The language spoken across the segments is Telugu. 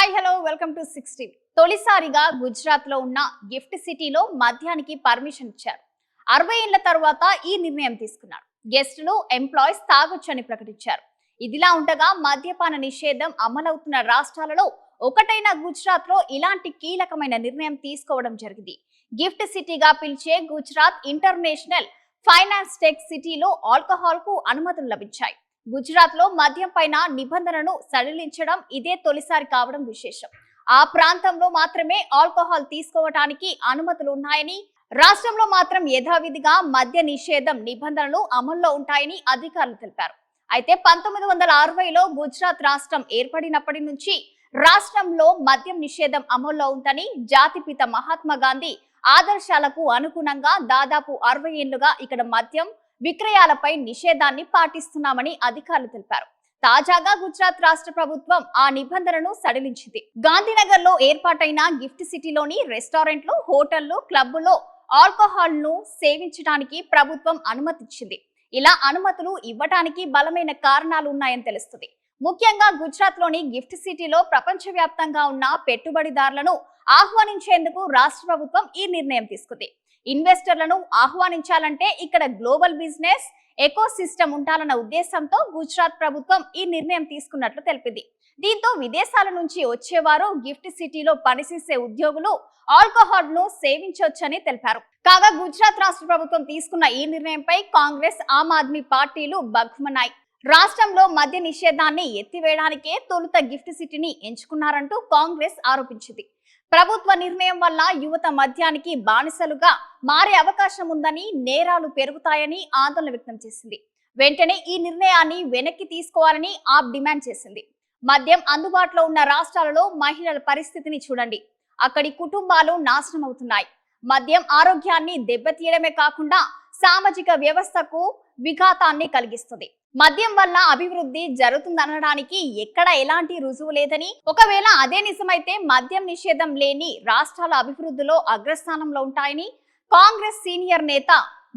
Hi hello welcome to sixty తొలిసారిగా గుజరాత్లో ఉన్న గిఫ్ట్ సిటీలో మద్యానికి పర్మిషన్ ఇచ్చారు. అరవై ఏళ్ళ తర్వాత ఈ నిర్ణయం తీసుకున్నారు. గెస్టులు ఎంప్లాయీస్ తాగొచ్చని ప్రకటించారు. ఇదిలా ఉండగా మద్యపాన నిషేధం అమలవుతున్న రాష్ట్రాలలో ఒకటైన గుజరాత్లో ఇలాంటి కీలకమైన నిర్ణయం తీసుకోవడం జరిగింది. గిఫ్ట్ సిటీగా పిలిచే గుజరాత్ ఇంటర్నేషనల్ ఫైనాన్స్ టెక్ సిటీలో ఆల్కహాల్కు అనుమతులు లభించాయి. గుజరాత్లో మద్యం పైన నిబంధనను సడలించడం ఇదే తొలిసారి కావడం విశేషం. ఆ ప్రాంతంలో మాత్రమే ఆల్కహాల్ తీసుకోవటానికి అనుమతులు ఉన్నాయని రాష్ట్రంలో మాత్రం యథావిధిగా మద్య నిషేధం నిబంధనలు అమల్లో ఉంటాయని అధికారులు తెలిపారు. అయితే పంతొమ్మిది వందల అరవైలో గుజరాత్ రాష్ట్రం ఏర్పడినప్పటి నుంచి రాష్ట్రంలో మద్యం నిషేధం అమల్లో ఉందని జాతిపిత మహాత్మా గాంధీ ఆదర్శాలకు అనుగుణంగా దాదాపు అరవై ఏళ్ళుగా ఇక్కడ మద్యం విక్రయాలపై నిషేధాన్ని పాటిస్తున్నామని అధికారులు తెలిపారు. తాజాగా గుజరాత్ రాష్ట్ర ప్రభుత్వం ఆ నిబంధనను సడలించింది. గాంధీనగర్లో ఏర్పాటైన గిఫ్ట్ సిటీలోని రెస్టారెంట్లు హోటళ్ళు క్లబ్బులో ఆల్కహాల్ను సేవించడానికి ప్రభుత్వం అనుమతిచ్చింది. ఇలా అనుమతులు ఇవ్వటానికి బలమైన కారణాలు ఉన్నాయని తెలుస్తుంది. ముఖ్యంగా గుజరాత్లోని గిఫ్ట్ సిటీలో ప్రపంచవ్యాప్తంగా ఉన్న పెట్టుబడిదారులను ఆహ్వానించేందుకు రాష్ట్ర ప్రభుత్వం ఈ నిర్ణయం తీసుకుంది. ఇన్వెస్టర్లను ఆహ్వానించాలంటే ఇక్కడ గ్లోబల్ బిజినెస్ ఎకో సిస్టమ్ ఉండాలన్న ఉద్దేశంతో గుజరాత్ ప్రభుత్వం ఈ నిర్ణయం తీసుకున్నట్లు తెలిపింది. దీంతో విదేశాల నుంచి వచ్చేవారు గిఫ్ట్ సిటీలో పనిచేసే ఉద్యోగులు ఆల్కహాల్ను సేవించవచ్చని తెలిపారు. కాగా గుజరాత్ రాష్ట్ర ప్రభుత్వం తీసుకున్న ఈ నిర్ణయంపై కాంగ్రెస్ ఆమ్ ఆద్మీ పార్టీలు బగ్మన్నాయి రాష్ట్రంలో మద్య నిషేధాన్ని ఎత్తివేయడానికే తొలుత గిఫ్ట్ సిటీని ఎంచుకున్నారంటూ కాంగ్రెస్ ఆరోపించింది. ప్రభుత్వ నిర్ణయం వల్ల యువత మద్యానికి బానిసలుగా మారే అవకాశం ఉందని నేరాలు పెరుగుతాయని ఆందోళన వ్యక్తం చేసింది. వెంటనే ఈ నిర్ణయాన్ని వెనక్కి తీసుకోవాలని ఆప్ డిమాండ్ చేసింది. మద్యం అందుబాటులో ఉన్న రాష్ట్రాలలో మహిళల పరిస్థితిని చూడండి. అక్కడి కుటుంబాలు నాశనం అవుతున్నాయి మద్యం ఆరోగ్యాన్ని దెబ్బతీయడమే కాకుండా సామాజిక వ్యవస్థకు విఘాతాన్ని కలిగిస్తుంది. మద్యం వల్ల అభివృద్ధి జరుగుతుందనడానికి ఎక్కడ ఎలాంటి రుజువు లేదని ఒకవేళ అదే నిజమైతే మద్యం నిషేధం లేని రాష్ట్రాల అభివృద్ధిలో అగ్రస్థానంలో ఉంటాయని కాంగ్రెస్ సీనియర్ నేత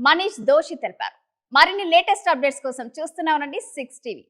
మనీష్ దోషి తెలిపారు. మరిన్ని లేటెస్ట్ అప్డేట్స్ కోసం చూస్తూనే ఉండండి సిక్స్ టీవీ.